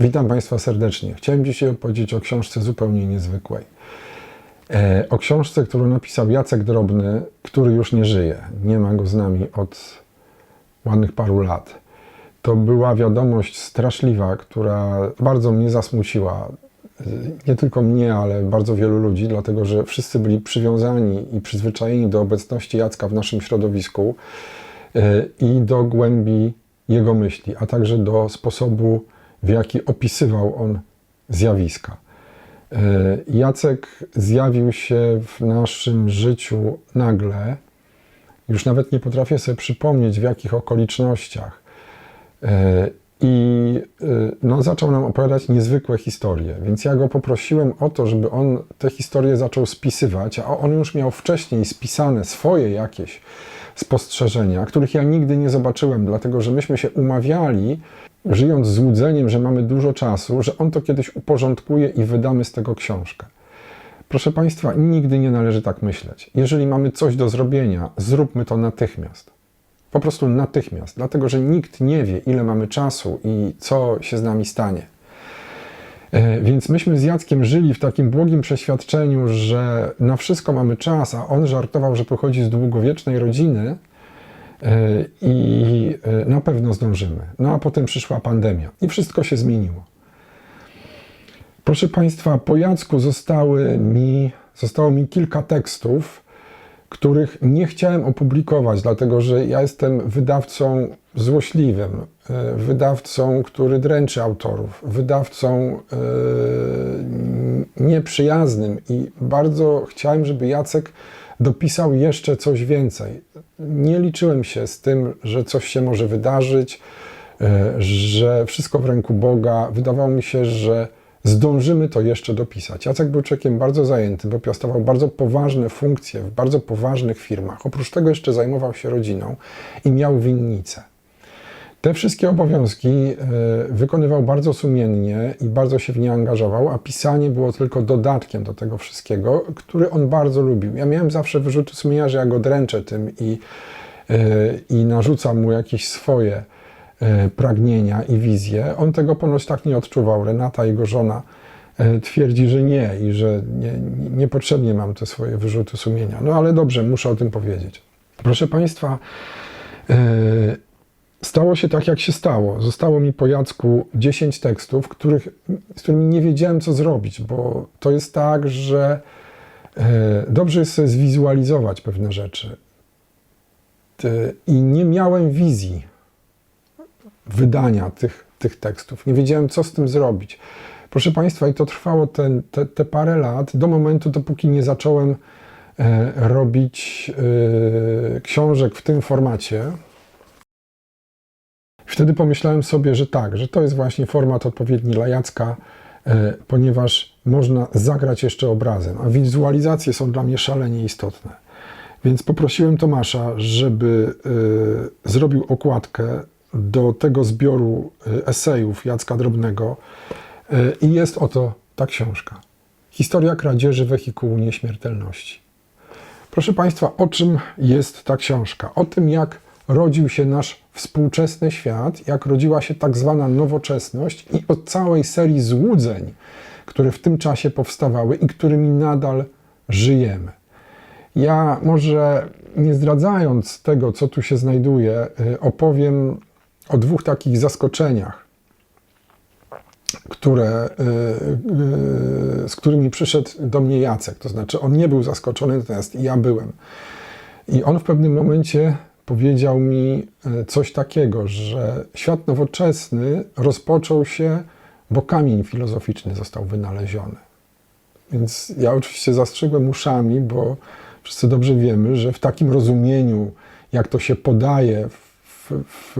Witam Państwa serdecznie. Chciałem dzisiaj opowiedzieć o książce zupełnie niezwykłej. E, o książce, którą napisał Jacek Drobny, który już nie żyje. Nie ma go z nami od ładnych paru lat. To była wiadomość straszliwa, która bardzo mnie zasmuciła. E, Nie tylko mnie, ale bardzo wielu ludzi, dlatego że wszyscy byli przywiązani i przyzwyczajeni do obecności Jacka w naszym środowisku e, i do głębi jego myśli, a także do sposobu, w jaki opisywał on zjawiska. E, Jacek zjawił się w naszym życiu nagle. Już nawet nie potrafię sobie przypomnieć, w jakich okolicznościach. E, I e, no, zaczął nam opowiadać niezwykłe historie, więc ja go poprosiłem o to, żeby on te historie zaczął spisywać, a on już miał wcześniej spisane swoje jakieś spostrzeżenia, których ja nigdy nie zobaczyłem, dlatego że myśmy się umawiali, żyjąc złudzeniem, że mamy dużo czasu, że on to kiedyś uporządkuje i wydamy z tego książkę. Proszę Państwa, nigdy nie należy tak myśleć. Jeżeli mamy coś do zrobienia, zróbmy to natychmiast. Po prostu natychmiast, dlatego że nikt nie wie, ile mamy czasu i co się z nami stanie. E, Więc myśmy z Jackiem żyli w takim błogim przeświadczeniu, że na wszystko mamy czas, a on żartował, że pochodzi z długowiecznej rodziny i e, na pewno zdążymy. No a potem przyszła pandemia i wszystko się zmieniło. Proszę Państwa, po Jacku zostały mi, zostało mi kilka tekstów, których nie chciałem opublikować, dlatego że ja jestem wydawcą złośliwym, e, wydawcą, który dręczy autorów, wydawcą e, nieprzyjaznym i bardzo chciałem, żeby Jacek dopisał jeszcze coś więcej. Nie liczyłem się z tym, że coś się może wydarzyć, e, że wszystko w ręku Boga. Wydawało mi się, że zdążymy to jeszcze dopisać. Jacek był człowiekiem bardzo zajętym, bo piastował bardzo poważne funkcje w bardzo poważnych firmach. Oprócz tego jeszcze zajmował się rodziną i miał winnicę. Te wszystkie obowiązki e, wykonywał bardzo sumiennie i bardzo się w nie angażował, a pisanie było tylko dodatkiem do tego wszystkiego, który on bardzo lubił. Ja miałem zawsze wyrzuty sumienia, że ja go dręczę tym i, e, i narzucam mu jakieś swoje e, pragnienia i wizje. On tego ponoć tak nie odczuwał. Renata, jego żona, twierdzi, że nie i że nie, niepotrzebnie mam te swoje wyrzuty sumienia. No ale dobrze, muszę o tym powiedzieć. Proszę Państwa, stało się tak, jak się stało. Zostało mi po Jacku 10 tekstów, których, z którymi nie wiedziałem, co zrobić, bo to jest tak, że e, dobrze jest sobie zwizualizować pewne rzeczy. I nie miałem wizji wydania tych, tych tekstów. Nie wiedziałem, co z tym zrobić. Proszę Państwa, i to trwało ten, te, te parę lat, do momentu, dopóki nie zacząłem e, robić e, książek w tym formacie. Wtedy pomyślałem sobie, że tak, że to jest właśnie format odpowiedni dla Jacka, e, ponieważ można zagrać jeszcze obrazem, a wizualizacje są dla mnie szalenie istotne. Więc poprosiłem Tomasza, żeby e, zrobił okładkę do tego zbioru e, esejów Jacka Drobnego i jest oto ta książka. Historia kradzieży wehikułu nieśmiertelności. Proszę Państwa, o czym jest ta książka? O tym, jak rodził się nasz współczesny świat, jak rodziła się tak zwana nowoczesność i o całej serii złudzeń, które w tym czasie powstawały i którymi nadal żyjemy. Ja może nie zdradzając tego, co tu się znajduje, y, opowiem o dwóch takich zaskoczeniach, które, y, y, z którymi przyszedł do mnie Jacek. To znaczy, on nie był zaskoczony, natomiast ja byłem. I on w pewnym momencie powiedział mi y, coś takiego, że świat nowoczesny rozpoczął się, bo kamień filozoficzny został wynaleziony. Więc ja oczywiście zastrzegłem uszami, bo wszyscy dobrze wiemy, że w takim rozumieniu, jak to się podaje w, w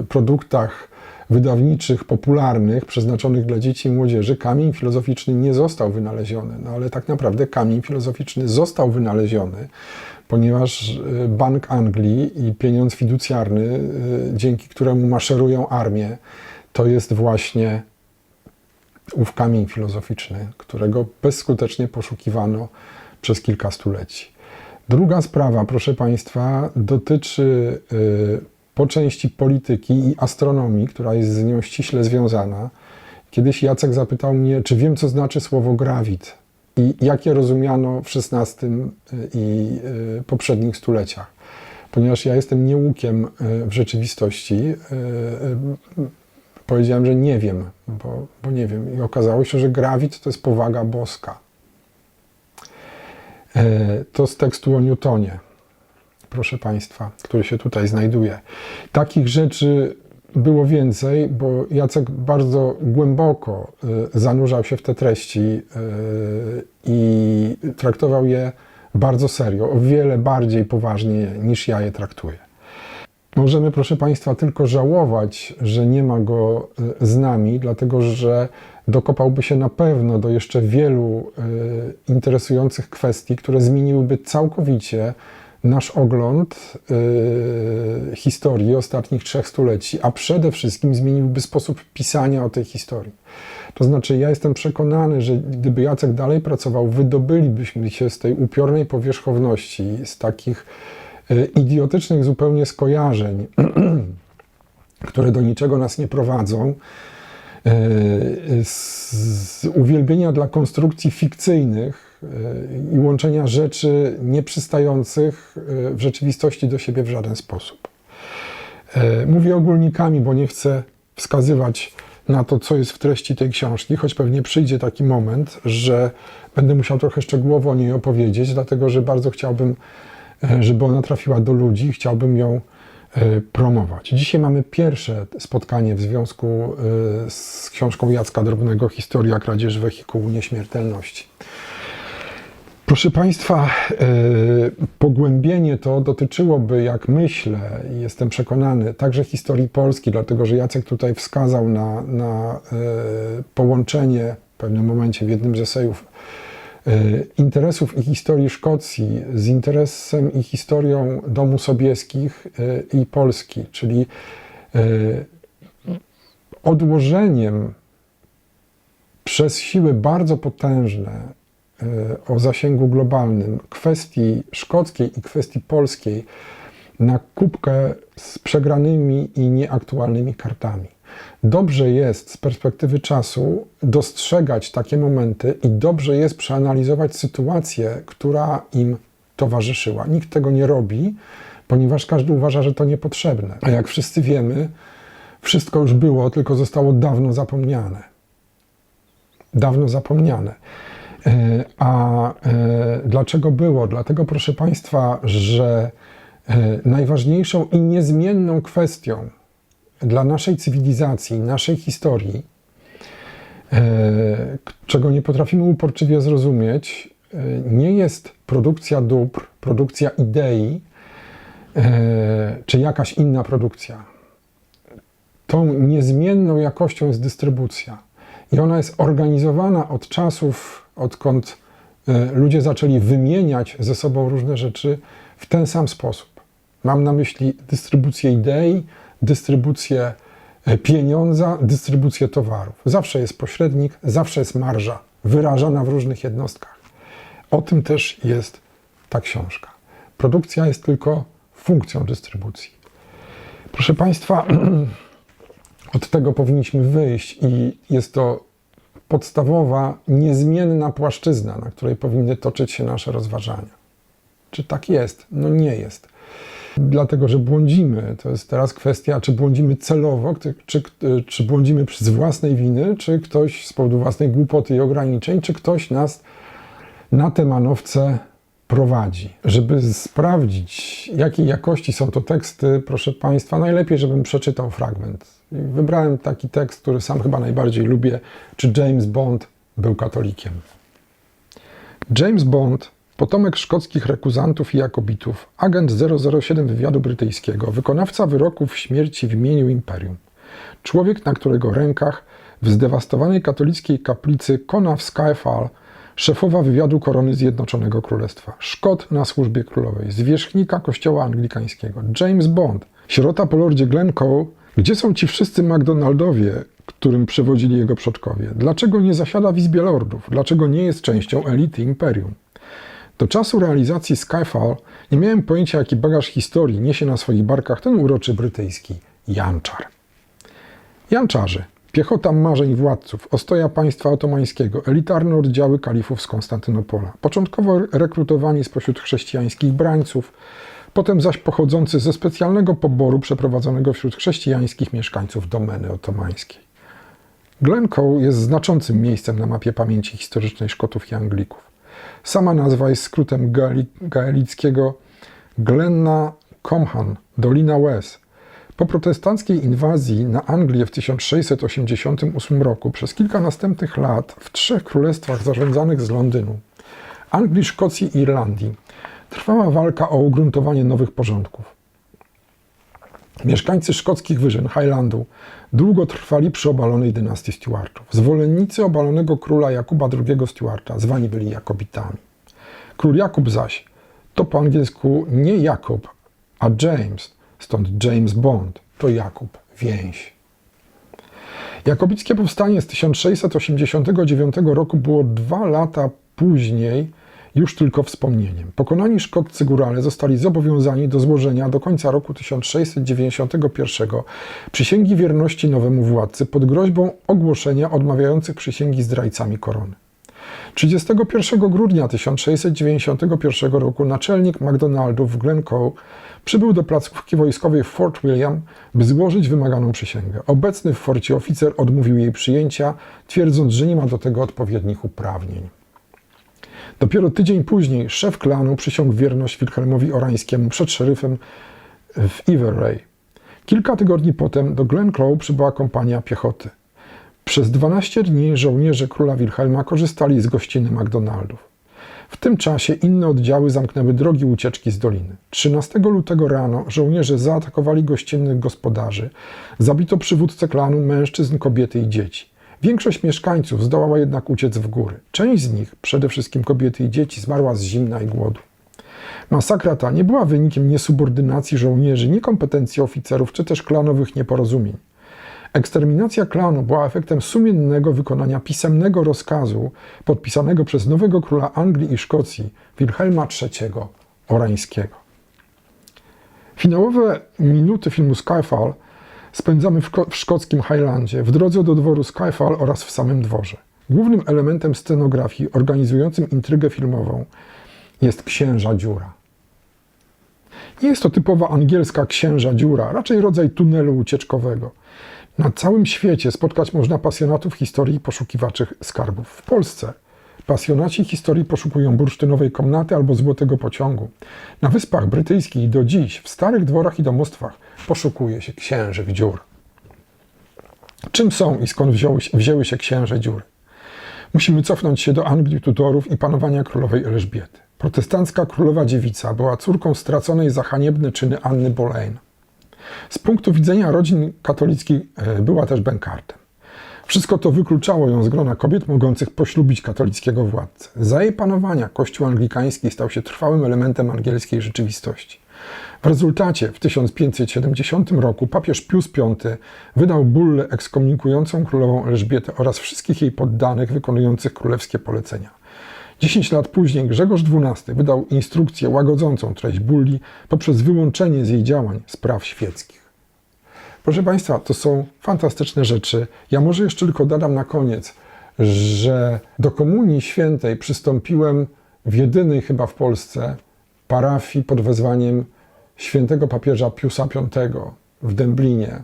e, produktach wydawniczych, popularnych, przeznaczonych dla dzieci i młodzieży, kamień filozoficzny nie został wynaleziony. No ale tak naprawdę kamień filozoficzny został wynaleziony, ponieważ e, Bank Anglii i pieniądz fiducjarny, e, dzięki któremu maszerują armie, to jest właśnie ów kamień filozoficzny, którego bezskutecznie poszukiwano przez kilka stuleci. Druga sprawa, proszę Państwa, dotyczy y, po części polityki i astronomii, która jest z nią ściśle związana. Kiedyś Jacek zapytał mnie, czy wiem, co znaczy słowo grawit i jakie rozumiano w XVI i y, poprzednich stuleciach. Ponieważ ja jestem nieukiem y, w rzeczywistości, y, y, powiedziałem, że nie wiem, bo, bo nie wiem. I okazało się, że grawit to jest powaga boska. E, To z tekstu o Newtonie, proszę Państwa, który się tutaj znajduje. Takich rzeczy było więcej, bo Jacek bardzo głęboko y, zanurzał się w te treści y, i traktował je bardzo serio, o wiele bardziej poważnie niż ja je traktuję. Możemy, proszę Państwa, tylko żałować, że nie ma go y, z nami, dlatego że dokopałby się na pewno do jeszcze wielu interesujących kwestii, które zmieniłyby całkowicie nasz ogląd y, historii ostatnich trzech stuleci, a przede wszystkim zmieniłby sposób pisania o tej historii. To znaczy, ja jestem przekonany, że gdyby Jacek dalej pracował, wydobylibyśmy się z tej upiornej powierzchowności, z takich y, idiotycznych zupełnie skojarzeń, które do niczego nas nie prowadzą, y, z, z uwielbienia dla konstrukcji fikcyjnych y, i łączenia rzeczy nieprzystających y, w rzeczywistości do siebie w żaden sposób. E, Mówię ogólnikami, bo nie chcę wskazywać na to, co jest w treści tej książki, choć pewnie przyjdzie taki moment, że będę musiał trochę szczegółowo o niej opowiedzieć, dlatego że bardzo chciałbym, e, żeby ona trafiła do ludzi, chciałbym ją e, promować. Dzisiaj mamy pierwsze spotkanie w związku e, z książką Jacka Drobnego Historia kradzieży wehikułu nieśmiertelności. Proszę Państwa, e, pogłębienie to dotyczyłoby, jak myślę i jestem przekonany, także historii Polski, dlatego że Jacek tutaj wskazał na, na e, połączenie w pewnym momencie w jednym z esejów e, interesów i historii Szkocji z interesem i historią domu Sobieskich i Polski, czyli odłożeniem przez siły bardzo potężne o zasięgu globalnym kwestii szkockiej i kwestii polskiej na kubkę z przegranymi i nieaktualnymi kartami. Dobrze jest z perspektywy czasu dostrzegać takie momenty i dobrze jest przeanalizować sytuację, która im towarzyszyła. Nikt tego nie robi, ponieważ każdy uważa, że to niepotrzebne. A jak wszyscy wiemy, wszystko już było, tylko zostało dawno zapomniane. Dawno zapomniane. E, A e, dlaczego było? Dlatego, proszę Państwa, że e, najważniejszą i niezmienną kwestią dla naszej cywilizacji, naszej historii, czego nie potrafimy uporczywie zrozumieć, nie jest produkcja dóbr, produkcja idei, czy jakaś inna produkcja. Tą niezmienną jakością jest dystrybucja. I ona jest organizowana od czasów, odkąd e, ludzie zaczęli wymieniać ze sobą różne rzeczy w ten sam sposób. Mam na myśli dystrybucję idei, dystrybucję e, pieniądza, dystrybucję towarów. Zawsze jest pośrednik, zawsze jest marża wyrażana w różnych jednostkach. O tym też jest ta książka. Produkcja jest tylko funkcją dystrybucji. Proszę Państwa, od tego powinniśmy wyjść i jest to podstawowa, niezmienna płaszczyzna, na której powinny toczyć się nasze rozważania. Czy tak jest? No nie jest. Dlatego, że błądzimy. To jest teraz kwestia, czy błądzimy celowo, czy, czy błądzimy z własnej winy, czy ktoś z powodu własnej głupoty i ograniczeń, czy ktoś nas na te manowce prowadzi. Żeby sprawdzić, jakiej jakości są to teksty, proszę Państwa, najlepiej, żebym przeczytał fragment. Wybrałem taki tekst, który sam chyba najbardziej lubię, czy James Bond był katolikiem. James Bond, potomek szkockich rekuzantów i jakobitów, agent 007 wywiadu brytyjskiego, wykonawca wyroków śmierci w imieniu imperium. Człowiek, na którego rękach w zdewastowanej katolickiej kaplicy kona w Skyfall szefowa wywiadu korony Zjednoczonego Królestwa, Szkot na służbie królowej, zwierzchnika kościoła anglikańskiego, James Bond, sierota po lordzie Glencoe, gdzie są ci wszyscy McDonaldowie, którym przewodzili jego przodkowie? Dlaczego nie zasiada w Izbie Lordów? Dlaczego nie jest częścią elity imperium? Do czasu realizacji Skyfall nie miałem pojęcia, jaki bagaż historii niesie na swoich barkach ten uroczy brytyjski Janczar. Janczarze, Piechota marzeń władców, ostoja państwa otomańskiego, elitarne oddziały kalifów z Konstantynopola, początkowo rekrutowani spośród chrześcijańskich brańców, potem zaś pochodzący ze specjalnego poboru przeprowadzonego wśród chrześcijańskich mieszkańców domeny otomańskiej. Glencoe jest znaczącym miejscem na mapie pamięci historycznej Szkotów i Anglików. Sama nazwa jest skrótem gaeli- gaelickiego Glenna Comhan, Dolina Łez. Po protestanckiej inwazji na Anglię w 1688 roku przez kilka następnych lat w trzech królestwach zarządzanych z Londynu Anglii, Szkocji i Irlandii trwała walka o ugruntowanie nowych porządków. Mieszkańcy szkockich wyżyn Highlandu długo trwali przy obalonej dynastii Stuartów. Zwolennicy obalonego króla Jakuba II Stuarta zwani byli Jakobitami. Król Jakub zaś to po angielsku nie Jakub, a James, stąd James Bond, to Jakub, więź. Jakobickie powstanie z 1689 roku było dwa lata później już tylko wspomnieniem. Pokonani szkoccy górale zostali zobowiązani do złożenia do końca roku 1691 przysięgi wierności nowemu władcy pod groźbą ogłoszenia odmawiających przysięgi zdrajcami korony. 31 grudnia 1691 roku naczelnik McDonaldów w Glencoe przybył do placówki wojskowej w Fort William, by złożyć wymaganą przysięgę. Obecny w forcie oficer odmówił jej przyjęcia, twierdząc, że nie ma do tego odpowiednich uprawnień. Dopiero tydzień później szef klanu przysiągł wierność Wilhelmowi Orańskiemu przed szeryfem w Inverary. Kilka tygodni potem do Glencoe przybyła kompania piechoty. Przez 12 dni żołnierze króla Wilhelma korzystali z gościny McDonaldów. W tym czasie inne oddziały zamknęły drogi ucieczki z doliny. 13 lutego rano żołnierze zaatakowali gościnnych gospodarzy. Zabito przywódcę klanu, mężczyzn, kobiety i dzieci. Większość mieszkańców zdołała jednak uciec w góry. Część z nich, przede wszystkim kobiety i dzieci, zmarła z zimna i głodu. Masakra ta nie była wynikiem niesubordynacji żołnierzy, niekompetencji oficerów czy też klanowych nieporozumień. Eksterminacja klanu była efektem sumiennego wykonania pisemnego rozkazu podpisanego przez nowego króla Anglii i Szkocji, Wilhelma III Orańskiego. Finałowe minuty filmu Skyfall spędzamy w, w szkockim Highlandzie, w drodze do dworu Skyfall oraz w samym dworze. Głównym elementem scenografii organizującym intrygę filmową jest księża dziura. Nie jest to typowa angielska księża dziura, raczej rodzaj tunelu ucieczkowego. Na całym świecie spotkać można pasjonatów historii i poszukiwaczy skarbów. W Polsce pasjonaci historii poszukują bursztynowej komnaty albo złotego pociągu. Na Wyspach Brytyjskich do dziś, w starych dworach i domostwach, poszukuje się księżych dziur. Czym są i skąd wzięły, wzięły się księże dziury? Musimy cofnąć się do Anglii Tudorów i panowania królowej Elżbiety. Protestancka królowa dziewica była córką straconej za haniebne czyny Anny Boleyn. Z punktu widzenia rodzin katolickich była też bękartem. Wszystko to wykluczało ją z grona kobiet mogących poślubić katolickiego władcę. Za jej panowania kościół anglikański stał się trwałym elementem angielskiej rzeczywistości. W rezultacie w 1570 roku papież Pius V wydał bullę ekskomunikującą królową Elżbietę oraz wszystkich jej poddanych wykonujących królewskie polecenia. Dziesięć lat później Grzegorz XII wydał instrukcję łagodzącą treść bulli poprzez wyłączenie z jej działań spraw świeckich. Proszę Państwa, to są fantastyczne rzeczy. Ja może jeszcze tylko dodam na koniec, że do Komunii Świętej przystąpiłem w jedynej chyba w Polsce parafii pod wezwaniem świętego papieża Piusa V w Dęblinie.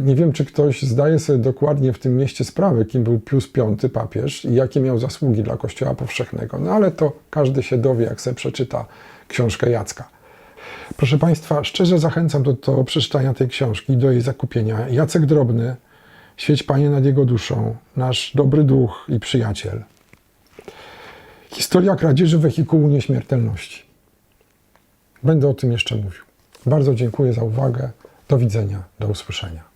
Nie wiem, czy ktoś zdaje sobie dokładnie w tym mieście sprawę, kim był Pius V papież i jakie miał zasługi dla Kościoła powszechnego. No ale to każdy się dowie, jak sobie przeczyta książkę Jacka. Proszę Państwa, szczerze zachęcam do, do przeczytania tej książki, do jej zakupienia. Jacek Drobny, świeć Panie nad jego duszą, nasz dobry duch i przyjaciel. Historia kradzieży wehikułu nieśmiertelności. Będę o tym jeszcze mówił. Bardzo dziękuję za uwagę. Do widzenia, do usłyszenia.